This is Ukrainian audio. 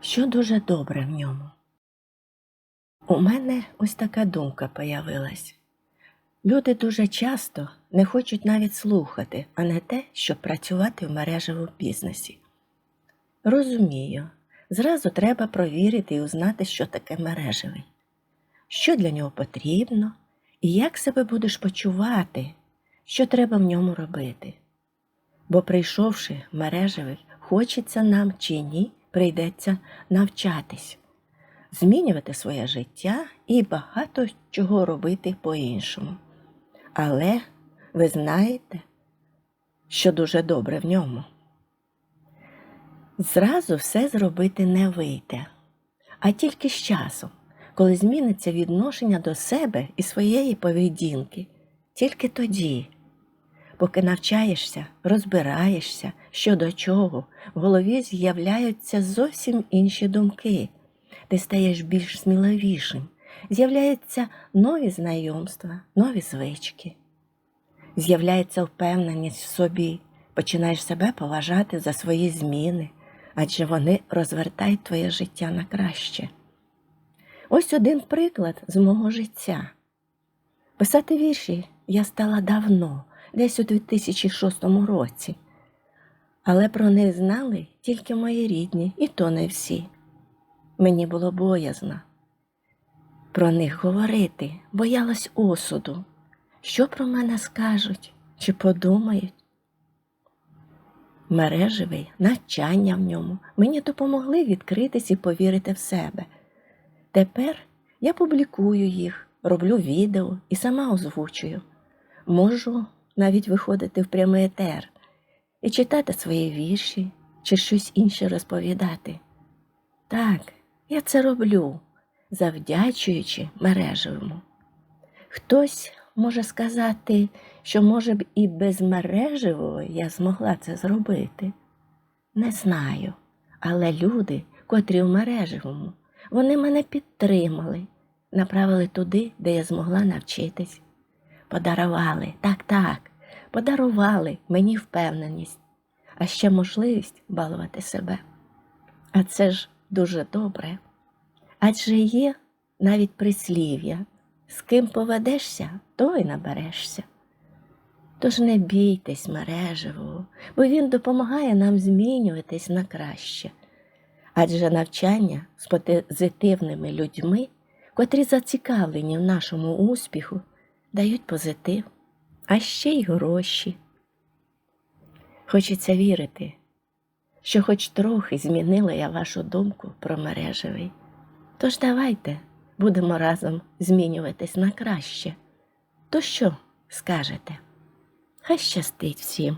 що дуже добре в ньому. У мене ось така думка появилась. Люди дуже часто не хочуть навіть слухати, а не те, щоб працювати в мережевому бізнесі. Розумію, зразу треба провірити і узнати, що таке мережевий, що для нього потрібно, і як себе будеш почувати, що треба в ньому робити. Бо, прийшовши в мережевий, хочеться нам чи ні, прийдеться навчатись, змінювати своє життя і багато чого робити по-іншому. Але ви знаєте, що дуже добре в ньому. Зразу все зробити не вийде, а тільки з часом, коли зміниться відношення до себе і своєї поведінки, тільки тоді, поки навчаєшся, розбираєшся, що до чого, в голові з'являються зовсім інші думки, ти стаєш більш сміливішим, з'являються нові знайомства, нові звички, з'являється впевненість в собі, починаєш себе поважати за свої зміни, адже вони розвертають твоє життя на краще. Ось один приклад з мого життя. Писати вірші я стала давно, десь у 2006 році, але про них знали тільки мої рідні, і то не всі. Мені було боязно про них говорити, боялась осуду. Що про мене скажуть чи подумають? Мережевий, навчання в ньому мені допомогли відкритись і повірити в себе. Тепер я публікую їх, роблю відео і сама озвучую. Можу навіть виходити в прямий етер і читати свої вірші чи щось інше розповідати. Так, я це роблю, завдячуючи мережевому. Хтось може сказати, що, може б, і без мережевого я змогла це зробити. Не знаю, але люди, котрі в мережевому, вони мене підтримали, направили туди, де я змогла навчитись. Подарували, так, так, подарували мені впевненість, а ще можливість балувати себе. А це ж дуже добре. Адже є навіть прислів'я, з ким поведешся, то й наберешся. Тож не бійтесь мережевого, бо він допомагає нам змінюватись на краще. Адже навчання з позитивними людьми, котрі зацікавлені в нашому успіху, дають позитив, а ще й гроші. Хочеться вірити, що хоч трохи змінила я вашу думку про мережевий. Тож давайте будемо разом змінюватись на краще. То що скажете? Хай щастить всім!